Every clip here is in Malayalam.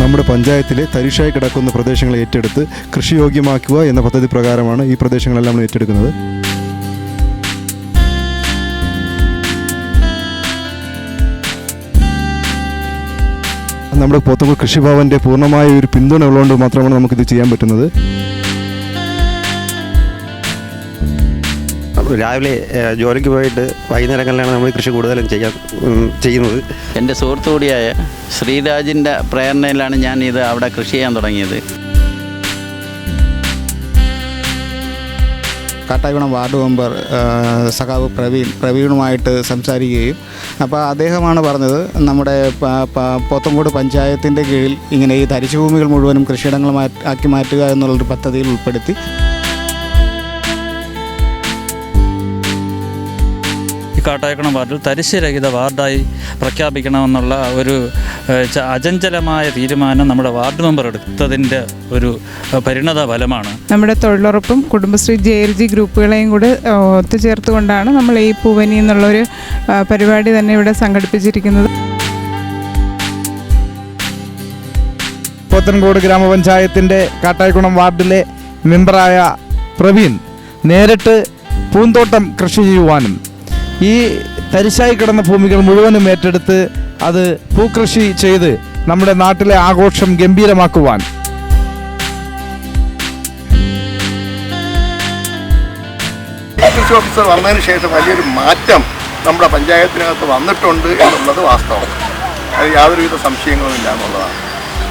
നമ്മുടെ പഞ്ചായത്തിലെ തരിശായി കിടക്കുന്ന പ്രദേശങ്ങൾ ഏറ്റെടുത്ത് കൃഷിയോഗ്യമാക്കുക എന്ന പദ്ധതി പ്രകാരമാണ് ഈ പ്രദേശങ്ങളെല്ലാം നമ്മൾ ഏറ്റെടുക്കുന്നത്. നമ്മുടെ പോത്തങ്കോട് കൃഷിഭവന്റെ പൂർണമായ ഒരു പിന്തുണ ഉള്ളതുകൊണ്ട് മാത്രമാണ് നമുക്കിത് ചെയ്യാൻ പറ്റുന്നത്. രാവിലെ ജോലിക്ക് പോയിട്ട് വൈകുന്നേരങ്ങളിലാണ് നമ്മൾ കൃഷി കൂടുതലും ചെയ്യാൻ ചെയ്യുന്നത്. എന്റെ സുഹൃത്തു കൂടിയായ ശ്രീരാജിന്റെ പ്രേരണയിലാണ് ഞാൻ ഇത് അവിടെ കൃഷി ചെയ്യാൻ തുടങ്ങിയത്. കാട്ടായിക്കുളം വാർഡ് മെമ്പർ സഖാവ് പ്രവീൺ പ്രവീണുമായിട്ട് സംസാരിക്കുകയും അപ്പോൾ അദ്ദേഹമാണ് പറഞ്ഞത് നമ്മുടെ പോത്തങ്കോട് പഞ്ചായത്തിന്റെ കീഴിൽ ഇങ്ങനെ ഈ തരിശുഭൂമികൾ മുഴുവനും കൃഷിയിടങ്ങൾ മാറ്റി ആക്കി മാറ്റുക എന്നുള്ളൊരു പദ്ധതിയിൽ ഉൾപ്പെടുത്തി. കാട്ടായക്കുളം വാർഡിൽ തരിശുരഹിത വാർഡായി പ്രഖ്യാപിക്കണമെന്നുള്ള ഒരു അചഞ്ചലമായ തീരുമാനം നമ്മുടെ വാർഡ് മെമ്പർ എടുത്തതിന്റെ ഒരു പരിണത ഫലമാണ്. നമ്മുടെ തൊഴിലുറപ്പും കുടുംബശ്രീ ജെ എൽ ജി ഗ്രൂപ്പുകളെയും കൂടി ഒത്തുചേർത്തുകൊണ്ടാണ് നമ്മൾ ഈ പൂവനി എന്നുള്ളൊരു പരിപാടി തന്നെ ഇവിടെ സംഘടിപ്പിച്ചിരിക്കുന്നത്. പോത്തൻകോട് ഗ്രാമപഞ്ചായത്തിന്റെ കാട്ടായിക്കുളം വാർഡിലെ മെമ്പറായ പ്രവീൺ നേരിട്ട് പൂന്തോട്ടം കൃഷി ചെയ്യുവാനും ഈ തരിശായി കിടന്ന ഭൂമികൾ മുഴുവനും ഏറ്റെടുത്ത് അത് പൂക്കൃഷി ചെയ്ത് നമ്മുടെ നാട്ടിലെ ആഘോഷം ഗംഭീരമാക്കുവാൻ. കൃഷി ഓഫീസർ വന്നതിന് ശേഷം വലിയൊരു മാറ്റം നമ്മുടെ പഞ്ചായത്തിനകത്ത് വന്നിട്ടുണ്ട് എന്നുള്ളത് വാസ്തവം. അത് യാതൊരുവിധ സംശയങ്ങളുമില്ല എന്നുള്ളതാണ്.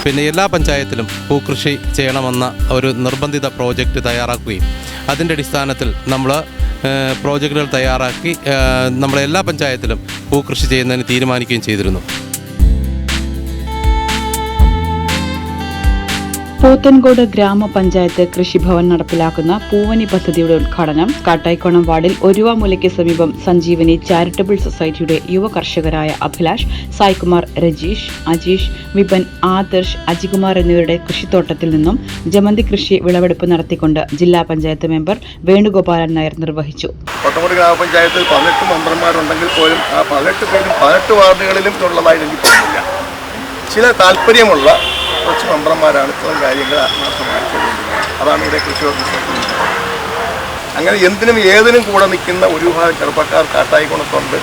പിന്നെ എല്ലാ പഞ്ചായത്തിലും പൂക്കൃഷി ചെയ്യണമെന്ന ഒരു നിർബന്ധിത പ്രോജക്റ്റ് തയ്യാറാക്കുകയും അതിന്റെ അടിസ്ഥാനത്തിൽ നമ്മൾ പ്രോജക്റ്റുകൾ തയ്യാറാക്കി നമ്മുടെ എല്ലാ പഞ്ചായത്തിലും പൂക്കൃഷി ചെയ്യുന്നതിന് തീരുമാനിക്കുകയും ചെയ്തിരുന്നു. പോത്തൻകോട് ഗ്രാമപഞ്ചായത്ത് കൃഷിഭവൻ നടപ്പിലാക്കുന്ന പൂവനി പദ്ധതിയുടെ ഉദ്ഘാടനം കാട്ടായിക്കോണം വാർഡിൽ ഒരുവാമുലയ്ക്ക് സമീപം സഞ്ജീവനി ചാരിറ്റബിൾ സൊസൈറ്റിയുടെ യുവ കർഷകരായ അഭിലാഷ് സായ്കുമാർ രജീഷ് അജീഷ് വിപൻ ആദർശ് അജികുമാർ എന്നിവരുടെ കൃഷിത്തോട്ടത്തിൽ നിന്നും ജമന്തി കൃഷി വിളവെടുപ്പ് നടത്തിക്കൊണ്ട് ജില്ലാ പഞ്ചായത്ത് മെമ്പർ വേണുഗോപാലൻ നായർ നിർവഹിച്ചു. ഗ്രാമപഞ്ചായത്തിൽ പതിനെട്ട് മെമ്പർമാരുണ്ടെങ്കിൽ പോലും ആ പതിനെട്ട് പേരും പതിനെട്ട് വാർഡുകളിലും ചില താല്പര്യമുള്ള കുറച്ച് മെമ്പർമാരാണ് ഇത്തരം കാര്യങ്ങൾ ആത്മാർത്ഥമായി ചെയ്തുകൊണ്ടിരിക്കുന്നത്. അതാണ് ഇവിടെ കൃഷി ഓഫീസർ അങ്ങനെ എന്തിനും ഏതിനും കൂടെ നിൽക്കുന്ന ഒരു വിഭാഗം ചെറുപ്പക്കാർ കാട്ടായി കൊണ്ട്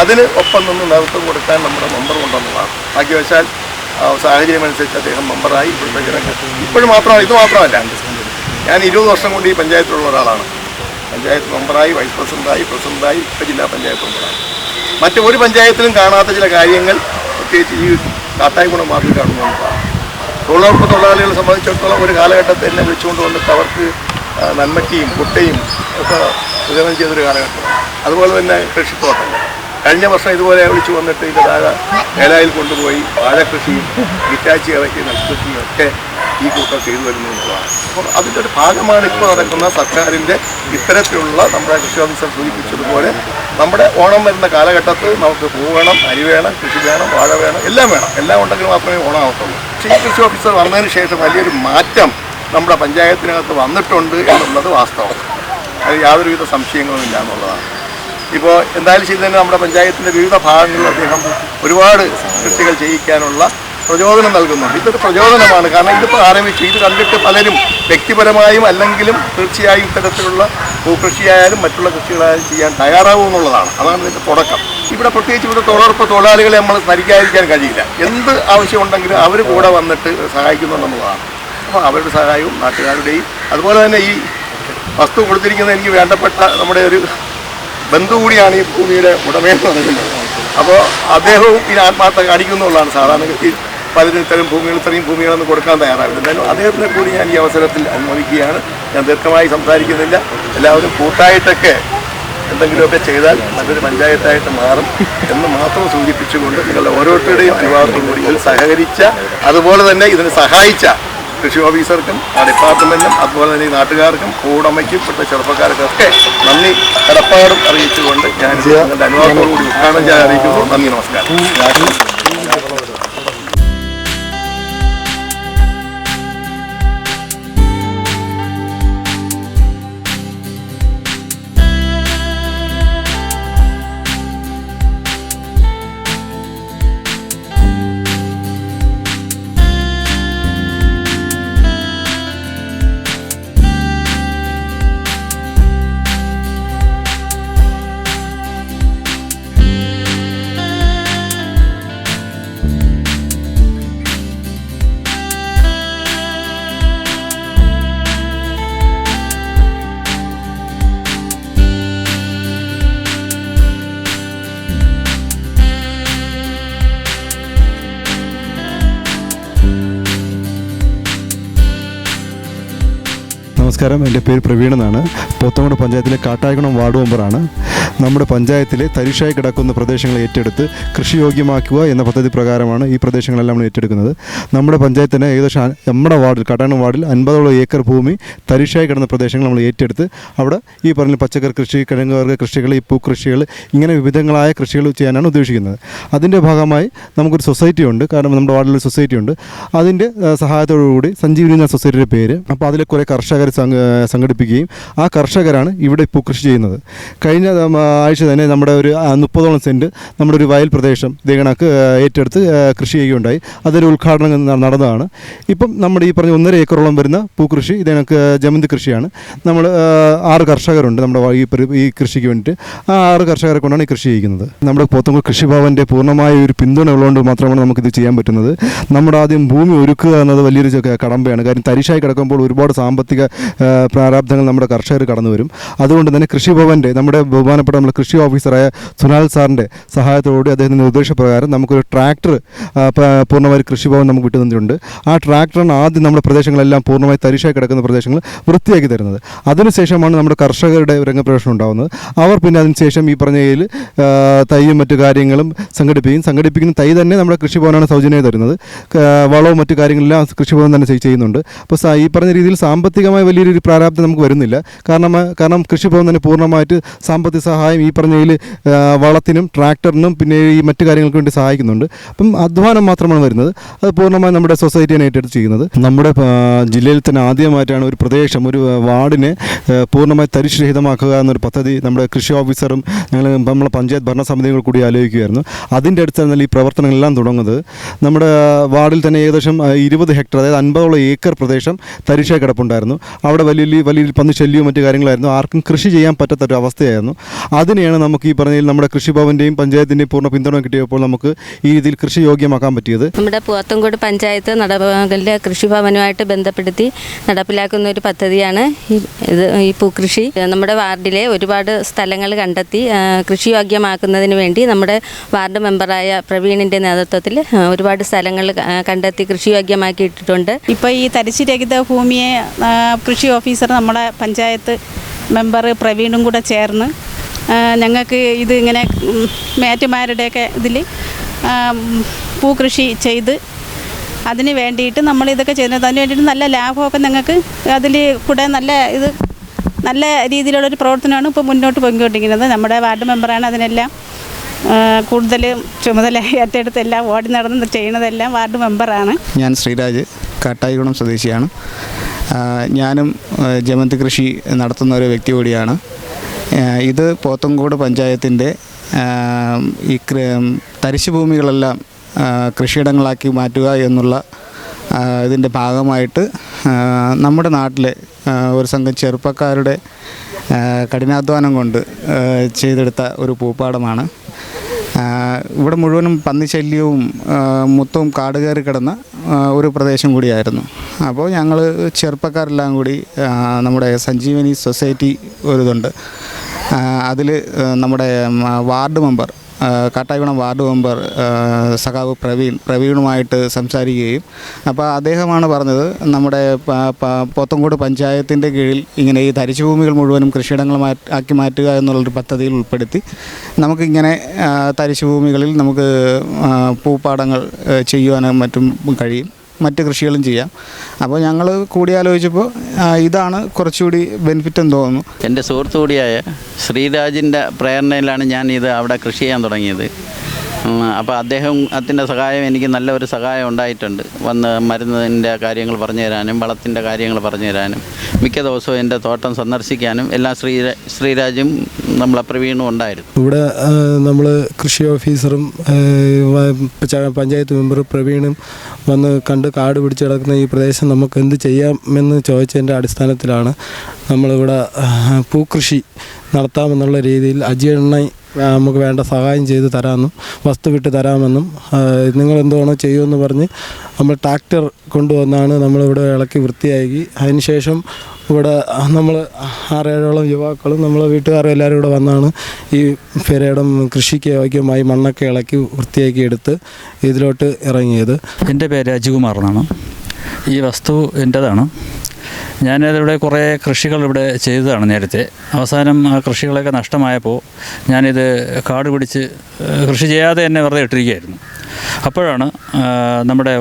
അതിന് ഒപ്പം നിന്ന് നേതൃത്വം കൊടുക്കാൻ നമ്മുടെ മെമ്പർ ഉണ്ടെന്നുള്ളതാണ് ഭാഗ്യവശാൽ സാഹചര്യമനുസരിച്ച് അദ്ദേഹം മെമ്പറായി ഇപ്പോഴത്തെ ജനങ്ങൾ. ഇപ്പോഴും മാത്രമല്ല ഇത് മാത്രമല്ല. ഞാൻ ഇരുപത് വർഷം കൊണ്ട് ഈ പഞ്ചായത്തിലുള്ള ഒരാളാണ്. പഞ്ചായത്ത് മെമ്പറായി വൈസ് പ്രസിഡന്റായി പ്രസിഡന്റായി ഇപ്പോൾ ജില്ലാ പഞ്ചായത്ത് മെമ്പറായി. മറ്റൊരു പഞ്ചായത്തിലും കാണാത്ത ചില കാര്യങ്ങൾ പ്രത്യേകിച്ച് ഈ കാട്ടായിക്കുളം മാർഗം കാണുന്നതാണ് തൊഴിലുറപ്പ് തൊഴിലാളികളെ സംബന്ധിച്ചിടത്തോളം ഒരു കാലഘട്ടത്തിൽ എന്നെ വിളിച്ചുകൊണ്ട് വന്നിട്ട് അവർക്ക് നന്മയ്ക്കും കുട്ടയും ഒക്കെ വിതരണം ചെയ്തൊരു കാലഘട്ടമാണ് അതുപോലെ തന്നെ കൃഷിത്തോട്ടം. കഴിഞ്ഞ വർഷം ഇതുപോലെ വിളിച്ചു വന്നിട്ട് ഇതിന്റെ താഴെ വേലായിൽ കൊണ്ടുപോയി വാഴക്കൃഷിയും ഇറ്റാച്ചി ഇറക്കി നെൽകൃഷിയും ഒക്കെ ഈ കൂട്ടം ചെയ്തു വരുന്നു എന്നുള്ളതാണ്. അപ്പോൾ അതിന്റെ ഒരു ഭാഗമാണ് ഇപ്പോൾ നടക്കുന്ന സർക്കാരിന്റെ ഇത്തരത്തിലുള്ള നമ്മുടെ കൃഷി ഓഫീസർ സൂചിപ്പിച്ചതുപോലെ നമ്മുടെ ഓണം വരുന്ന കാലഘട്ടത്തിൽ നമുക്ക് പൂ വേണം അരി വേണം കൃഷി വേണം വാഴ വേണം എല്ലാം വേണം. എല്ലാം ഉണ്ടെങ്കിൽ മാത്രമേ ഓണം ആവത്തുള്ളൂ. ചീഫ് കൃഷി ഓഫീസർ വന്നതിന് ശേഷം വലിയൊരു മാറ്റം നമ്മുടെ പഞ്ചായത്തിനകത്ത് വന്നിട്ടുണ്ട് എന്നുള്ളത് വാസ്തവം. അത് യാതൊരുവിധ സംശയങ്ങളുമില്ല എന്നുള്ളതാണ്. ഇപ്പോൾ എന്തായാലും ശരി തന്നെ നമ്മുടെ പഞ്ചായത്തിന്റെ വിവിധ ഭാഗങ്ങളിൽ അദ്ദേഹം ഒരുപാട് കൃഷികൾ ചെയ്യിക്കാനുള്ള പ്രചോദനം നൽകുന്നുണ്ട് ഇതൊരു പ്രചോദനമാണ്. കാരണം ഇതിപ്പോൾ ആരംഭിച്ചു. ഇത് കണ്ടിട്ട് പലരും വ്യക്തിപരമായും അല്ലെങ്കിലും തീർച്ചയായും ഇത്തരത്തിലുള്ള ഭൂകൃഷിയായാലും മറ്റുള്ള കൃഷികളായാലും ചെയ്യാൻ തയ്യാറാവും എന്നുള്ളതാണ്. അതാണ് ഇതിന്റെ തുടക്കം. ഇവിടെ പ്രത്യേകിച്ച് ഇവിടെ തൊഴിലുറപ്പ് തൊഴിലാളികളെ നമ്മൾ സ്മരിക്കാതിരിക്കാൻ കഴിയില്ല. എന്ത് ആവശ്യമുണ്ടെങ്കിലും അവർ കൂടെ വന്നിട്ട് സഹായിക്കുന്നുണ്ടെന്നുള്ളതാണ് അപ്പോൾ അവരുടെ സഹായവും നാട്ടുകാരുടെയും അതുപോലെ തന്നെ ഈ വസ്തു കൊടുത്തിരിക്കുന്ന എനിക്ക് വേണ്ടപ്പെട്ട നമ്മുടെ ഒരു ബന്ധു കൂടിയാണ് ഈ ഭൂമിയുടെ ഉടമയെന്ന് പറയുന്നത്. അപ്പോൾ അദ്ദേഹവും ഈ ആത്മാർത്ഥ കാണിക്കുന്നുള്ളതാണ് സാധാരണഗതിയിൽ പലരും ഇത്തരം ഭൂമികൾ ഇത്രയും ഭൂമികളൊന്നും കൊടുക്കാൻ തയ്യാറാവില്ല. എന്തായാലും അദ്ദേഹത്തിനെ കൂടി ഞാൻ ഈ അവസരത്തിൽ അനുമോദിക്കുകയാണ്. ഞാൻ ദീർഘമായി സംസാരിക്കുന്നില്ല. എല്ലാവരും കൂട്ടായിട്ടൊക്കെ എന്തെങ്കിലുമൊക്കെ ചെയ്താൽ നല്ലൊരു പഞ്ചായത്തായിട്ട് മാറും എന്ന് മാത്രം സൂചിപ്പിച്ചുകൊണ്ട് നിങ്ങളുടെ ഓരോരുത്തരുടെയും അനുവാദത്തോടു കൂടി ഇതിൽ സഹകരിച്ച അതുപോലെ തന്നെ ഇതിന് സഹായിച്ച കൃഷി ഓഫീസർക്കും ആ ഡിപ്പാർട്ട്മെന്റും അതുപോലെ തന്നെ ഈ നാട്ടുകാർക്കും കൂടമയ്ക്കും ഇപ്പോഴത്തെ ചെറുപ്പക്കാർക്കും ഒക്കെ നന്ദി കടപ്പാടും അറിയിച്ചുകൊണ്ട് ഞാൻ നിങ്ങളുടെ അനുവാദത്തോടു കൂടി ഉദ്ഘാടനം ചെയ്യാൻ അറിയിക്കുന്നു നന്ദി നമസ്കാരം. നമസ്കാരം. എന്റെ പേര് പ്രവീണനാണ് എന്നാണ്. പോത്തങ്കോട് പഞ്ചായത്തിലെ കാട്ടായകുണം വാർഡ് മെമ്പറാണ്. നമ്മുടെ പഞ്ചായത്തിലെ തരിശായി കിടക്കുന്ന പ്രദേശങ്ങളെ ഏറ്റെടുത്ത് കൃഷിയോഗ്യമാക്കുക എന്ന പദ്ധതി പ്രകാരമാണ് ഈ പ്രദേശങ്ങളെല്ലാം നമ്മൾ ഏറ്റെടുക്കുന്നത്. നമ്മുടെ പഞ്ചായത്തിന് ഏകദേശം നമ്മുടെ വാർഡിൽ കാട്ടായണം വാർഡിൽ അൻപതോളം ഏക്കർ ഭൂമി തരിശായി കിടന്ന പ്രദേശങ്ങൾ നമ്മൾ ഏറ്റെടുത്ത് അവിടെ ഈ പറഞ്ഞ പച്ചക്കറി കൃഷി കിഴങ്ങ് വർഗ കൃഷികൾ ഈ പൂക്കൃഷികൾ ഇങ്ങനെ വിവിധങ്ങളായ കൃഷികൾ ചെയ്യാനാണ് ഉദ്ദേശിക്കുന്നത്. അതിന്റെ ഭാഗമായി നമുക്കൊരു സൊസൈറ്റി ഉണ്ട്. കാരണം നമ്മുടെ വാർഡിൽ ഒരു സൊസൈറ്റി ഉണ്ട്. അതിന്റെ സഹായത്തോടുകൂടി സഹായത്തോടു കൂടി സഞ്ജീവനി എന്ന സൊസൈറ്റിയുടെ പേര് അപ്പോൾ അതിലെ കുറേ കർഷകർ സംഘടിപ്പിക്കുകയും ആ കർഷകരാണ് ഇവിടെ ഇപ്പോൾ കൃഷി ചെയ്യുന്നത്. കഴിഞ്ഞ ആഴ്ച തന്നെ നമ്മുടെ ഒരു മുപ്പതോളം സെന്റ് നമ്മുടെ ഒരു വയൽ പ്രദേശം ദേഗണക്ക് ഏറ്റെടുത്ത് കൃഷി ചെയ്യുകയുണ്ടായി. അതൊരു ഉദ്ഘാടനം നടന്നതാണ്. ഇപ്പം നമ്മുടെ ഈ പറഞ്ഞ ഒന്നര ഏക്കറോളം വരുന്ന പൂക്കൃഷി ഇത് ജമന്തി കൃഷിയാണ്. നമ്മൾ ആറ് കർഷകരുണ്ട് നമ്മുടെ ഈ കൃഷിക്ക് വേണ്ടിയിട്ട്. ആ ആറ് കർഷകരെ കൊണ്ടാണ് ഈ കൃഷി ചെയ്യുന്നത്. നമ്മുടെ പോത്തങ്കോട് കൃഷിഭവന്റെ പൂർണമായ ഒരു പിന്തുണ ഉള്ളതുകൊണ്ട് മാത്രമാണ് നമുക്കിത് ചെയ്യാൻ പറ്റുന്നത്. നമ്മുടെ ആദ്യം ഭൂമി ഒരുക്കുക എന്നത് വലിയൊരു കടമ്പയാണ്. കാര്യം തരിശായി കിടക്കുമ്പോൾ ഒരുപാട് സാമ്പത്തിക പ്രാരാബ്ദങ്ങൾ നമ്മുടെ കർഷകർ കടന്നു വരും അതുകൊണ്ട് തന്നെ കൃഷിഭവന്റെ നമ്മുടെ ബഹുമാനപ്പെട്ട നമ്മുടെ കൃഷി ഓഫീസറായ സുനാൽ സാറിന്റെ സഹായത്തോടുകൂടി അദ്ദേഹത്തിന്റെ നിർദ്ദേശപ്രകാരം നമുക്കൊരു ട്രാക്ടർ പൂർണമായി കൃഷിഭവൻ നമുക്ക് വിട്ടു തന്നിട്ടുണ്ട് ആ ട്രാക്ടറാണ് ആദ്യം നമ്മുടെ പ്രദേശങ്ങളെല്ലാം പൂർണമായി തരിശായി കിടക്കുന്ന പ്രദേശങ്ങൾ വൃത്തിയാക്കി തരുന്നത്. അതിനുശേഷമാണ് നമ്മുടെ കർഷകരുടെ രംഗപ്രവേശനം ഉണ്ടാകുന്നത് അവർ പിന്നെ അതിനുശേഷം ഈ പറഞ്ഞ കയ്യിൽ തൈയും മറ്റു കാര്യങ്ങളും സംഘടിപ്പിക്കും. സംഘടിപ്പിക്കുന്ന തൈ തന്നെ നമ്മുടെ കൃഷിഭവനാണ് സൗജന്യമായി തരുന്നത്. വളവും മറ്റു കാര്യങ്ങളെല്ലാം കൃഷിഭവൻ തന്നെ ചെയ്- ചെയ്യുന്നുണ്ട്. അപ്പോൾ ഈ പറഞ്ഞ രീതിയിൽ സാമ്പത്തികമായി വലിയൊരു പ്രാരാബ്ദം നമുക്ക് വരുന്നില്ല. കാരണം കാരണം കൃഷിഭവൻ തന്നെ പൂർണമായിട്ട് സാമ്പത്തിക സഹായം ഈ പറഞ്ഞ കയ്യിൽ വളത്തിനും ട്രാക്ടറിനും പിന്നെ ഈ മറ്റു കാര്യങ്ങൾക്ക് വേണ്ടി സഹായിക്കുന്നുണ്ട്. അപ്പം അധ്വാനം മാത്രമാണ് വരുന്നത്. അത് പൂർണമായും നമ്മുടെ സൊസൈറ്റിയാണ് ഏറ്റെടുത്ത് ചെയ്യുന്നത്. നമ്മുടെ ജില്ലയിൽ തന്നെ ആദ്യമായിട്ടാണ് ഒരു പ്രദേശം ഒരു വാർഡിനെ പൂർണമായി തരിശുരഹിതമാക്കുക എന്നൊരു പദ്ധതി നമ്മുടെ കൃഷി ഓഫീസറും ഞങ്ങൾ നമ്മളെ പഞ്ചായത്ത് ഭരണസമിതികൾ കൂടി ആലോചിക്കുകയായിരുന്നു. അതിന്റെ അടിസ്ഥാനത്തിൽ ഈ പ്രവർത്തനങ്ങളെല്ലാം തുടങ്ങുന്നത് നമ്മുടെ വാർഡിൽ തന്നെ ഏകദേശം ഇരുപത് ഹെക്ടർ അതായത് അൻപതോളം ഏക്കർ പ്രദേശം തരിശേ കിടപ്പുണ്ടായിരുന്നു. അവിടെ വലിയ വലിയ പന്നി ശല്യവും മറ്റു കാര്യങ്ങളായിരുന്നു. ആർക്കും കൃഷി ചെയ്യാൻ പറ്റാത്തൊരു അവസ്ഥയായിരുന്നു അതിനെയാണ് നമുക്ക് ഈ പറഞ്ഞതിൽ നമ്മുടെ കൃഷിഭവന്റെയും പഞ്ചായത്തിന്റെയും പൂർണ പിന്തുണ കിട്ടിയപ്പോൾ നമുക്ക് ഈ രീതിയിൽ കൃഷി യോഗ്യമാക്കാൻ പറ്റിയത്. നമ്മുടെ പോത്തങ്കോട് പഞ്ചായത്ത് നടപ്പിലെ കൃഷിഭവനുമായിട്ട് ബന്ധപ്പെടുത്തി നടപ്പിലാക്കുന്ന ഒരു പദ്ധതിയാണ് ഈ ഇത് ഈ പൂക്കൃഷി. നമ്മുടെ വാർഡിലെ ഒരുപാട് സ്ഥലങ്ങൾ കണ്ടെത്തി കൃഷി യോഗ്യമാക്കുന്നതിന് വേണ്ടി നമ്മുടെ വാർഡ് മെമ്പറായ പ്രവീണിന്റെ നേതൃത്വത്തിൽ ഒരുപാട് സ്ഥലങ്ങൾ കണ്ടെത്തി കൃഷി യോഗ്യമാക്കിയിട്ടുണ്ട്. ഇപ്പോൾ ഈ തരിശുരഹിത ഭൂമിയെ കൃഷി ഓഫീസർ നമ്മുടെ പഞ്ചായത്ത് മെമ്പർ പ്രവീണും കൂടെ ചേർന്ന് ഞങ്ങൾക്ക് ഇത് ഇങ്ങനെ മേറ്റുമാരുടെയൊക്കെ ഇതിൽ പൂക്കൃഷി ചെയ്ത് അതിന് വേണ്ടിയിട്ട് നമ്മൾ ഇതൊക്കെ ചെയ്യുന്നത്. അതിന് വേണ്ടിയിട്ട് നല്ല ലാഭമൊക്കെ ഞങ്ങൾക്ക് അതിൽ കൂടെ നല്ല ഇത് നല്ല രീതിയിലുള്ളൊരു പ്രവർത്തനമാണ് ഇപ്പോൾ മുന്നോട്ട് പൊയ്ക്കൊണ്ടിരിക്കുന്നത്. നമ്മുടെ വാർഡ് മെമ്പറാണ് അതിനെല്ലാം കൂടുതൽ ചുമതല ഏറ്റെടുത്ത് എല്ലാം ഓടി നടന്ന് ചെയ്യുന്നതെല്ലാം വാർഡ് മെമ്പറാണ്. ഞാൻ ശ്രീരാജ് കാട്ടായികുളം സ്വദേശിയാണ്. ഞാനും ജമന്തി കൃഷി നടത്തുന്ന ഒരു വ്യക്തി കൂടിയാണ്. ഇത് പോത്തങ്കോട് പഞ്ചായത്തിന്റെ ഈ തരിശു ഭൂമികളെല്ലാം കൃഷിയിടങ്ങളാക്കി മാറ്റുക എന്നുള്ള ഇതിന്റെ ഭാഗമായിട്ട് നമ്മുടെ നാട്ടിലെ ഒരു സംഘം ചെറുപ്പക്കാരുടെ കഠിനാധ്വാനം കൊണ്ട് ചെയ്തെടുത്ത ഒരു പൂപ്പാടമാണ്. ഇവിടെ മുഴുവനും പന്നിശല്യവും മൊത്തവും കാട് കയറി കിടന്ന ഒരു പ്രദേശം കൂടിയായിരുന്നു. അപ്പോൾ ഞങ്ങൾ ചെറുപ്പക്കാരെല്ലാം കൂടി നമ്മുടെ സഞ്ജീവനി സൊസൈറ്റി ഒരിതുണ്ട്. അതിൽ നമ്മുടെ വാർഡ് മെമ്പർ ആ, വാർഡ് മെമ്പർ സഖാവ് പ്രവീൺ പ്രവീണുമായിട്ട് സംസാരിക്കുകയും. അപ്പോൾ അദ്ദേഹമാണ് പറഞ്ഞത് നമ്മുടെ പോത്തങ്കോട് പഞ്ചായത്തിന്റെ കീഴിൽ ഇങ്ങനെ ഈ തരിശുഭൂമികൾ മുഴുവനും കൃഷിയിടങ്ങൾ ആക്കി മാറ്റുക എന്നുള്ളൊരു പദ്ധതിയിൽ ഉൾപ്പെടുത്തി നമുക്കിങ്ങനെ തരിശുഭൂമികളിൽ നമുക്ക് പൂപ്പാടങ്ങൾ ചെയ്യുവാനും മറ്റും കഴിയും. മറ്റ് കൃഷികളും ചെയ്യാം. അപ്പോൾ ഞങ്ങൾ കൂടിയാലോചിച്ചപ്പോൾ ഇതാണ് കുറച്ചുകൂടി ബെനിഫിറ്റ് എന്ന് തോന്നുന്നു. എന്റെ സുഹൃത്തു കൂടിയായ ശ്രീരാജിന്റെ പ്രേരണയിലാണ് ഞാൻ ഇത് അവിടെ കൃഷി ചെയ്യാൻ തുടങ്ങിയത്. അപ്പോൾ അദ്ദേഹം അതിന്റെ സഹായം എനിക്ക് നല്ലൊരു സഹായം ഉണ്ടായിട്ടുണ്ട്. വന്ന് മരുന്നിന്റെ കാര്യങ്ങൾ പറഞ്ഞു തരാനും വളത്തിന്റെ കാര്യങ്ങൾ പറഞ്ഞു തരാനും മിക്ക ദിവസവും എന്റെ തോട്ടം സന്ദർശിക്കാനും എല്ലാം ശ്രീ ശ്രീരാജും നമ്മളെ പ്രവീണും ഉണ്ടായിരുന്നു. ഇവിടെ നമ്മൾ കൃഷി ഓഫീസറും പഞ്ചായത്ത് മെമ്പർ പ്രവീണും വന്ന് കണ്ട് കാട് പിടിച്ച് കിടക്കുന്ന ഈ പ്രദേശം നമുക്ക് എന്ത് ചെയ്യാമെന്ന് ചോദിച്ചതിന്റെ അടിസ്ഥാനത്തിലാണ് നമ്മളിവിടെ പൂക്കൃഷി നടത്താമെന്നുള്ള രീതിയിൽ അജിയണ്ണ നമുക്ക് വേണ്ട സഹായം ചെയ്ത് തരാമെന്നും വസ്തു വിട്ട് തരാമെന്നും നിങ്ങൾ എന്തുവാണോ ചെയ്യുമെന്ന് പറഞ്ഞ് നമ്മൾ ട്രാക്ടർ കൊണ്ടുവന്നാണ് നമ്മളിവിടെ ഇളക്കി വൃത്തിയാക്കി. അതിനുശേഷം ഇവിടെ നമ്മൾ ആറേഴോളം യുവാക്കളും നമ്മൾ വീട്ടുകാരും എല്ലാവരും ഇവിടെ വന്നാണ് ഈ പെരയിടം കൃഷിക്ക് യോഗ്യമായി മണ്ണൊക്കെ ഇളക്കി വൃത്തിയാക്കി എടുത്ത് ഇതിലോട്ട് ഇറങ്ങിയത്. എന്റെ പേര് രാജകുമാർ എന്നാണ് ഈ വസ്തു എന്റേതാണ്. ഞാനിതിവിടെ കുറേ കൃഷികൾ ഇവിടെ ചെയ്തതാണ് നേരത്തെ. അവസാനം ആ കൃഷികളൊക്കെ നഷ്ടമായപ്പോൾ ഞാനിത് കാട് പിടിച്ച് കൃഷി ചെയ്യാതെ തന്നെ വെറുതെ ഇട്ടിരിക്കുകയായിരുന്നു. അപ്പോഴാണ് നമ്മുടെ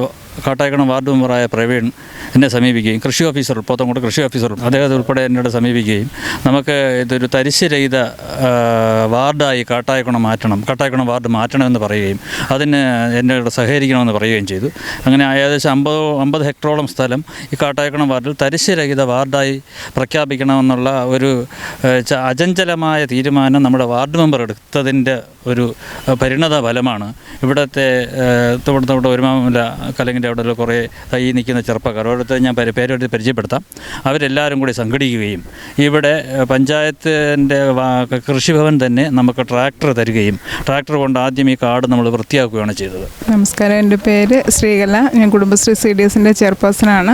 കാട്ടായക്കണം വാർഡ് മെമ്പറായ പ്രവീൺ എന്നെ സമീപിക്കുകയും കൃഷി ഓഫീസർ പോത്തങ്കോട് കൃഷി ഓഫീസറും അദ്ദേഹത്തെ ഉൾപ്പെടെ എന്നോട് സമീപിക്കുകയും നമുക്ക് ഇതൊരു തരിശുരഹിത വാർഡായി കാട്ടായക്കണം മാറ്റണം കാട്ടായക്കണം വാർഡ് മാറ്റണമെന്ന് പറയുകയും അതിന് എന്നോട് സഹകരിക്കണമെന്ന് പറയുകയും ചെയ്തു. അങ്ങനെ ഏകദേശം അമ്പത് അമ്പത് ഹെക്ടറോളം സ്ഥലം ഈ കാട്ടായക്കണം വാർഡിൽ തരിശുരഹിത വാർഡായി പ്രഖ്യാപിക്കണമെന്നുള്ള ഒരു അചഞ്ചലമായ തീരുമാനം നമ്മുടെ വാർഡ് മെമ്പർ എടുത്തതിന്റെ ഒരു പരിണത ഫലമാണ് ഇവിടുത്തെ തൊട്ട് ഇവിടുത്തെ ഇവിടെ ഒരുമാമല കലങ്ങിന്റെ അവിടെ കുറേ ഈ നിൽക്കുന്ന ചെറുപ്പക്കാർ. ഓരോരുത്തർ ഞാൻ പേരോട് പരിചയപ്പെടുത്താം. അവരെല്ലാവരും കൂടി സംഘടിക്കുകയും ഇവിടെ പഞ്ചായത്തിന്റെ കൃഷിഭവൻ തന്നെ നമുക്ക് ട്രാക്ടർ തരികയും ട്രാക്ടർ കൊണ്ട് ആദ്യം ഈ കാട് നമ്മൾ വൃത്തിയാക്കുകയാണ് ചെയ്തത്. നമസ്കാരം. എന്റെ പേര് ശ്രീകല. ഞാൻ കുടുംബശ്രീ സി ഡി എസിന്റെ ചെയർപേഴ്സണാണ്.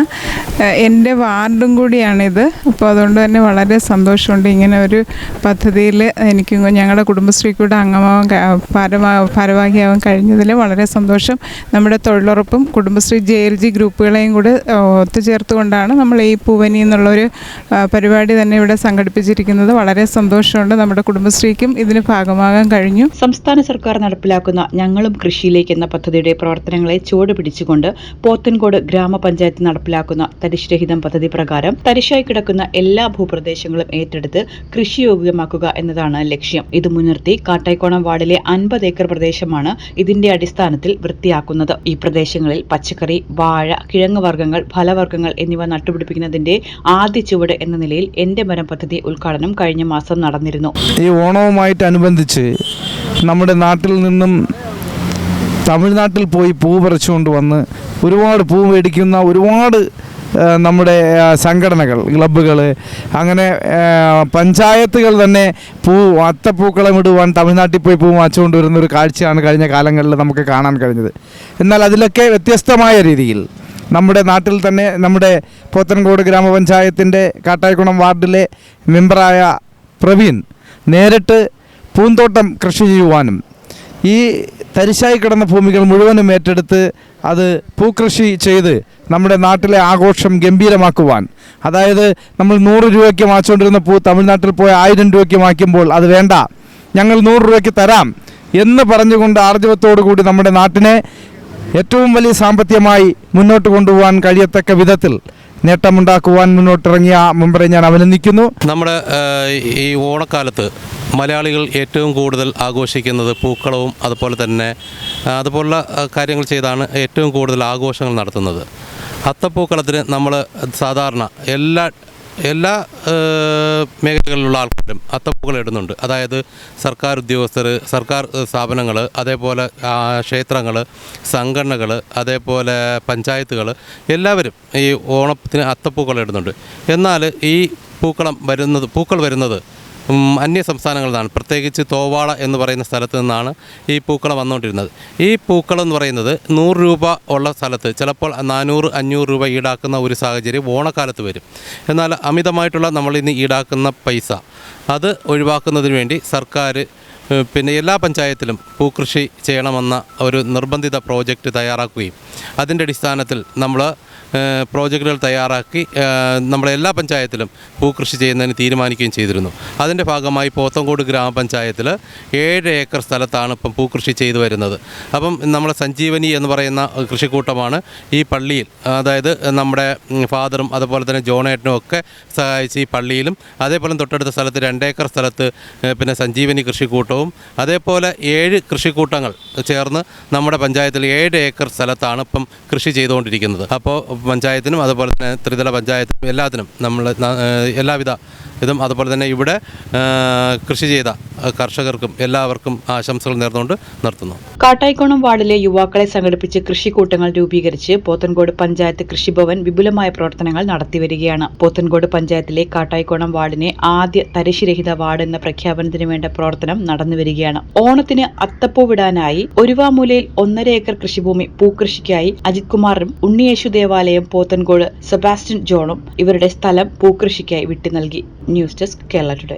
എന്റെ വാർഡും കൂടിയാണിത്. അപ്പോൾ അതുകൊണ്ട് തന്നെ വളരെ സന്തോഷമുണ്ട്. ഇങ്ങനെ ഒരു പദ്ധതിയിൽ എനിക്ക് ഞങ്ങളുടെ കുടുംബശ്രീ കൂടെ അംഗമാവാൻ ഭാരവാഹിയാവാൻ കഴിഞ്ഞതിൽ വളരെ സന്തോഷം. നമ്മുടെ തൊഴിലുറപ്പും കുടുംബശ്രീ ജെ എൽ ജി ഗ്രൂപ്പുകളെയും കൂടെ ഒത്തുചേർത്തുകൊണ്ടാണ് നമ്മൾ ഈ പൂവനി എന്നുള്ളൊരു പരിപാടി തന്നെ ഇവിടെ സംഘടിപ്പിച്ചിരിക്കുന്നത്. വളരെ സന്തോഷമുണ്ട്. നമ്മുടെ കുടുംബശ്രീക്കും ഇതിന് ഭാഗമാകാൻ കഴിഞ്ഞു. സംസ്ഥാന സർക്കാർ നടപ്പിലാക്കുന്ന ഞങ്ങളും കൃഷിയിലേക്ക് എന്ന പദ്ധതിയുടെ പ്രവർത്തനങ്ങളെ ചുവട് പിടിച്ചുകൊണ്ട് പോത്തൻകോട് ഗ്രാമപഞ്ചായത്ത് നടപ്പിലാക്കുന്ന തരിശുരഹിതം പദ്ധതി പ്രകാരം തരിശായി കിടക്കുന്ന എല്ലാ ഭൂപ്രദേശങ്ങളും ഏറ്റെടുത്ത് കൃഷിയോഗ്യമാക്കുക എന്നതാണ് ലക്ഷ്യം. ഇത് മുൻനിർത്തി കാട്ടായിക്കോണം വാർഡിലെ അൻപത് ഏക്കർ പ്രദേശമാണ് ഇതിന്റെ അടിസ്ഥാനത്തിൽ വൃത്തിയാക്കുന്നത്. ഈ പ്രദേശങ്ങളിൽ പച്ചക്കറി വാഴ കിഴങ്ങ് വർഗങ്ങൾ ഫലവർഗങ്ങൾ എന്നിവ നട്ടുപിടിപ്പിക്കുന്നതിന്റെ ആദ്യ ചുവട് എന്ന നിലയിൽ എന്റെ മരം പദ്ധതി ഉദ്ഘാടനം കഴിഞ്ഞ മാസം നടന്നിരുന്നു. ഈ ഓണവുമായിട്ടനുബന്ധിച്ച് നമ്മുടെ നാട്ടിൽ നിന്നും തമിഴ്നാട്ടിൽ പോയി പൂ പറിച്ചുകൊണ്ട് വന്ന് ഒരുപാട് പൂ മേടിക്കുന്ന ഒരുപാട് നമ്മുടെ സംഘടനകൾ ക്ലബ്ബുകൾ അങ്ങനെ പഞ്ചായത്തുകൾ തന്നെ പൂ അത്തപ്പൂക്കളം ഇടുവാൻ തമിഴ്നാട്ടിൽ പോയി പൂ വാച്ചുകൊണ്ട് വരുന്ന ഒരു കാഴ്ചയാണ് കഴിഞ്ഞ കാലങ്ങളിൽ നമുക്ക് കാണാൻ കഴിഞ്ഞത്. എന്നാൽ അതിലൊക്കെ വ്യത്യസ്തമായ രീതിയിൽ നമ്മുടെ നാട്ടിൽ തന്നെ നമ്മുടെ പോത്തൻകോട് ഗ്രാമപഞ്ചായത്തിന്റെ കാട്ടായിക്കുണം വാർഡിലെ മെമ്പറായ പ്രവീൺ നേരിട്ട് പൂന്തോട്ടം കൃഷി ചെയ്യുവാനും ഈ തരിശായി കിടന്ന ഭൂമികൾ മുഴുവനും ഏറ്റെടുത്ത് അത് പൂക്കൃഷി ചെയ്ത് നമ്മുടെ നാട്ടിലെ ആഘോഷം ഗംഭീരമാക്കുവാൻ. അതായത് നമ്മൾ നൂറ് രൂപയ്ക്ക് വാങ്ങിച്ചുകൊണ്ടിരുന്ന പൂ തമിഴ്നാട്ടിൽ പോയി ആയിരം രൂപയ്ക്ക് വാങ്ങിക്കുമ്പോൾ അത് വേണ്ട. ഞങ്ങൾ നൂറ് രൂപയ്ക്ക് തരാം എന്ന് പറഞ്ഞുകൊണ്ട് ആർജവത്തോടു കൂടി നമ്മുടെ നാട്ടിനെ ഏറ്റവും വലിയ സാമ്പത്തികമായി മുന്നോട്ട് കൊണ്ടുപോകാൻ കഴിയത്തക്ക വിധത്തിൽ നേട്ടമുണ്ടാക്കുവാൻ മുന്നോട്ടിറങ്ങിയ മെമ്പറെ ഞാൻ അഭിനന്ദിക്കുന്നു നമ്മുടെ ഈ ഓണക്കാലത്ത് മലയാളികൾ ഏറ്റവും കൂടുതൽ ആഘോഷിക്കുന്നത് പൂക്കളവും അതുപോലെ തന്നെ അതുപോലുള്ള കാര്യങ്ങൾ ചെയ്താണ് ഏറ്റവും കൂടുതൽ ആഘോഷങ്ങൾ നടത്തുന്നത്. അത്തപ്പൂക്കളത്തിന് നമ്മൾ സാധാരണ എല്ലാ എല്ലാ മേഖലകളിലുള്ള ആൾക്കാരും അത്തപ്പൂക്കൾ ഇടുന്നുണ്ട്. അതായത് സർക്കാർ ഉദ്യോഗസ്ഥർ സർക്കാർ സ്ഥാപനങ്ങൾ അതേപോലെ ക്ഷേത്രങ്ങൾ സംഘടനകൾ അതേപോലെ പഞ്ചായത്തുകൾ എല്ലാവരും ഈ ഓണത്തിന് അത്തപ്പൂക്കൾ ഇടുന്നുണ്ട്. എന്നാൽ ഈ പൂക്കളം വരുന്നത് പൂക്കൾ വരുന്നത് അന്യ സംസ്ഥാനങ്ങളിൽ നിന്നാണ് പ്രത്യേകിച്ച് തോവാള എന്ന് പറയുന്ന സ്ഥലത്ത് നിന്നാണ് ഈ പൂക്കളം വന്നുകൊണ്ടിരുന്നത്. ഈ പൂക്കളം എന്ന് പറയുന്നത് നൂറ് രൂപ ഉള്ള സ്ഥലത്ത് ചിലപ്പോൾ നാനൂറ് അഞ്ഞൂറ് രൂപ ഈടാക്കുന്ന ഒരു സാഹചര്യം ഓണക്കാലത്ത് വരും. എന്നാൽ അമിതമായിട്ടുള്ള നമ്മൾ ഇന്ന് ഈടാക്കുന്ന പൈസ അത് ഒഴിവാക്കുന്നതിന് വേണ്ടി സർക്കാർ പിന്നെ എല്ലാ പഞ്ചായത്തിലും പൂക്കൃഷി ചെയ്യണമെന്ന ഒരു നിർബന്ധിത പ്രോജക്റ്റ് തയ്യാറാക്കുകയും അതിന്റെ അടിസ്ഥാനത്തിൽ നമ്മൾ പ്രോജക്റ്റുകൾ തയ്യാറാക്കി നമ്മുടെ എല്ലാ പഞ്ചായത്തിലും പൂക്കൃഷി ചെയ്യുന്നതിന് തീരുമാനിക്കുകയും ചെയ്തിരുന്നു. അതിന്റെ ഭാഗമായി പോത്തങ്കോട് ഗ്രാമപഞ്ചായത്തിൽ ഏഴ് ഏക്കർ സ്ഥലത്താണ് ഇപ്പം പൂക്കൃഷി ചെയ്തു വരുന്നത്. അപ്പം നമ്മുടെ സഞ്ജീവനി എന്ന് പറയുന്ന കൃഷിക്കൂട്ടമാണ് ഈ പള്ളിയിൽ അതായത് നമ്മുടെ ഫാദറും അതുപോലെ തന്നെ ജോണേട്ടനും ഒക്കെ സഹായിച്ച് ഈ പള്ളിയിലും അതേപോലെ തൊട്ടടുത്ത സ്ഥലത്ത് രണ്ടേക്കർ സ്ഥലത്ത് പിന്നെ സഞ്ജീവനി കൃഷിക്കൂട്ടവും അതേപോലെ ഏഴ് കൃഷിക്കൂട്ടങ്ങൾ ചേർന്ന് നമ്മുടെ പഞ്ചായത്തിൽ ഏഴ് ഏക്കർ സ്ഥലത്താണ് ഇപ്പം കൃഷി ചെയ്തുകൊണ്ടിരിക്കുന്നത്. അപ്പോൾ പഞ്ചായത്തിനും അതുപോലെ തന്നെ ത്രിതല പഞ്ചായത്തിനും എല്ലാത്തിനും നമ്മൾ എല്ലാവിധ ഇതും അതുപോലെ തന്നെ ഇവിടെ കൃഷി ചെയ്ത കർഷകർക്കും എല്ലാവർക്കും ആശംസകൾ നേർന്നുകൊണ്ട് നിർത്തുന്നു. കാട്ടായിക്കോണം വാർഡിലെ യുവാക്കളെ സംഘടിപ്പിച്ച് കൃഷിക്കൂട്ടങ്ങൾ രൂപീകരിച്ച് പോത്തൻകോട് പഞ്ചായത്ത് കൃഷിഭവൻ വിപുലമായ പ്രവർത്തനങ്ങൾ നടത്തിവരികയാണ്. പോത്തൻകോട് പഞ്ചായത്തിലെ കാട്ടായിക്കോണം വാർഡിനെ ആദ്യ തരിശുരഹിത വാർഡ് എന്ന പ്രഖ്യാപനത്തിന് വേണ്ട പ്രവർത്തനം നടന്നുവരികയാണ്. ഓണത്തിന് അത്തപ്പൂ വിടാനായി ഒരുവാമൂലയിൽ ഒന്നര ഏക്കർ കൃഷിഭൂമി പൂക്കൃഷിക്കായി അജിത് കുമാറും ഉണ്ണിയേശു ദേവാലയം പോത്തൻകോട് സെബാസ്റ്റ്യൻ ജോണും ഇവരുടെ സ്ഥലം പൂക്കൃഷിക്കായി വിട്ടു നൽകി ന്യൂസ് ഡെസ്ക് കേരള ടുഡേ